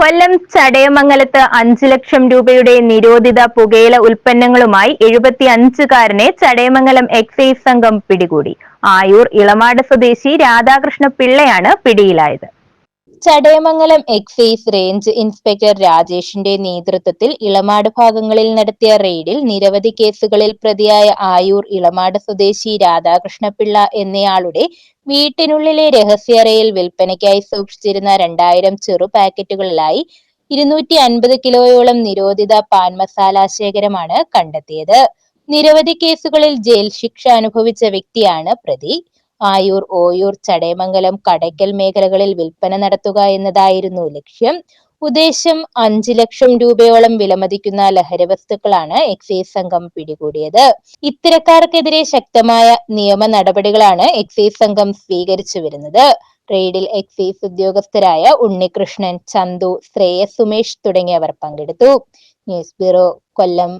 കൊല്ലം ചടയമംഗലത്ത് അഞ്ചു ലക്ഷം രൂപയുടെ നിരോധിത പുകയില ഉൽപ്പന്നങ്ങളുമായി എഴുപത്തി അഞ്ചുകാരനെ ചടയമംഗലം എക്സൈസ് സംഘം പിടികൂടി. ആയൂർ ഇളമാട് സ്വദേശി രാധാകൃഷ്ണ പിള്ളയാണ് പിടിയിലായത്. ചടയമംഗലം എക്സൈസ് റേഞ്ച് ഇൻസ്പെക്ടർ രാജേഷിന്റെ നേതൃത്വത്തിൽ ഇളമാട് ഭാഗങ്ങളിൽ നടത്തിയ റെയ്ഡിൽ നിരവധി കേസുകളിൽ പ്രതിയായ ആയൂർ ഇളമാട് സ്വദേശി രാധാകൃഷ്ണപിള്ള എന്നയാളുടെ വീട്ടിനുള്ളിലെ രഹസ്യറയിൽ വിൽപ്പനയ്ക്കായി സൂക്ഷിച്ചിരുന്ന രണ്ടായിരം ചെറു പാക്കറ്റുകളിലായി ഇരുന്നൂറ്റി അൻപത് കിലോയോളം നിരോധിത പാൻ മസാല ശേഖരമാണ് കണ്ടെത്തിയത്. നിരവധി കേസുകളിൽ ജയിൽ ശിക്ഷ അനുഭവിച്ച വ്യക്തിയാണ് പ്രതി. ആയൂർ ഓയൂർ ചടയമംഗലം കടയ്ക്കൽ മേഖലകളിൽ വിൽപ്പന നടത്തുക എന്നതായിരുന്നു ലക്ഷ്യം. ഉദ്ദേശം അഞ്ചു ലക്ഷം രൂപയോളം വിലമതിക്കുന്ന ലഹരി വസ്തുക്കളാണ് എക്സൈസ് സംഘം പിടികൂടിയത്. ഇത്തരക്കാർക്കെതിരെ ശക്തമായ നിയമ നടപടികളാണ് എക്സൈസ് സംഘം സ്വീകരിച്ചു വരുന്നത്. റെയ്ഡിൽ എക്സൈസ് ഉദ്യോഗസ്ഥരായ ഉണ്ണികൃഷ്ണൻ ചന്തു ശ്രേയസ് സുമേഷ് തുടങ്ങിയവർ പങ്കെടുത്തു. News bureau Kollam.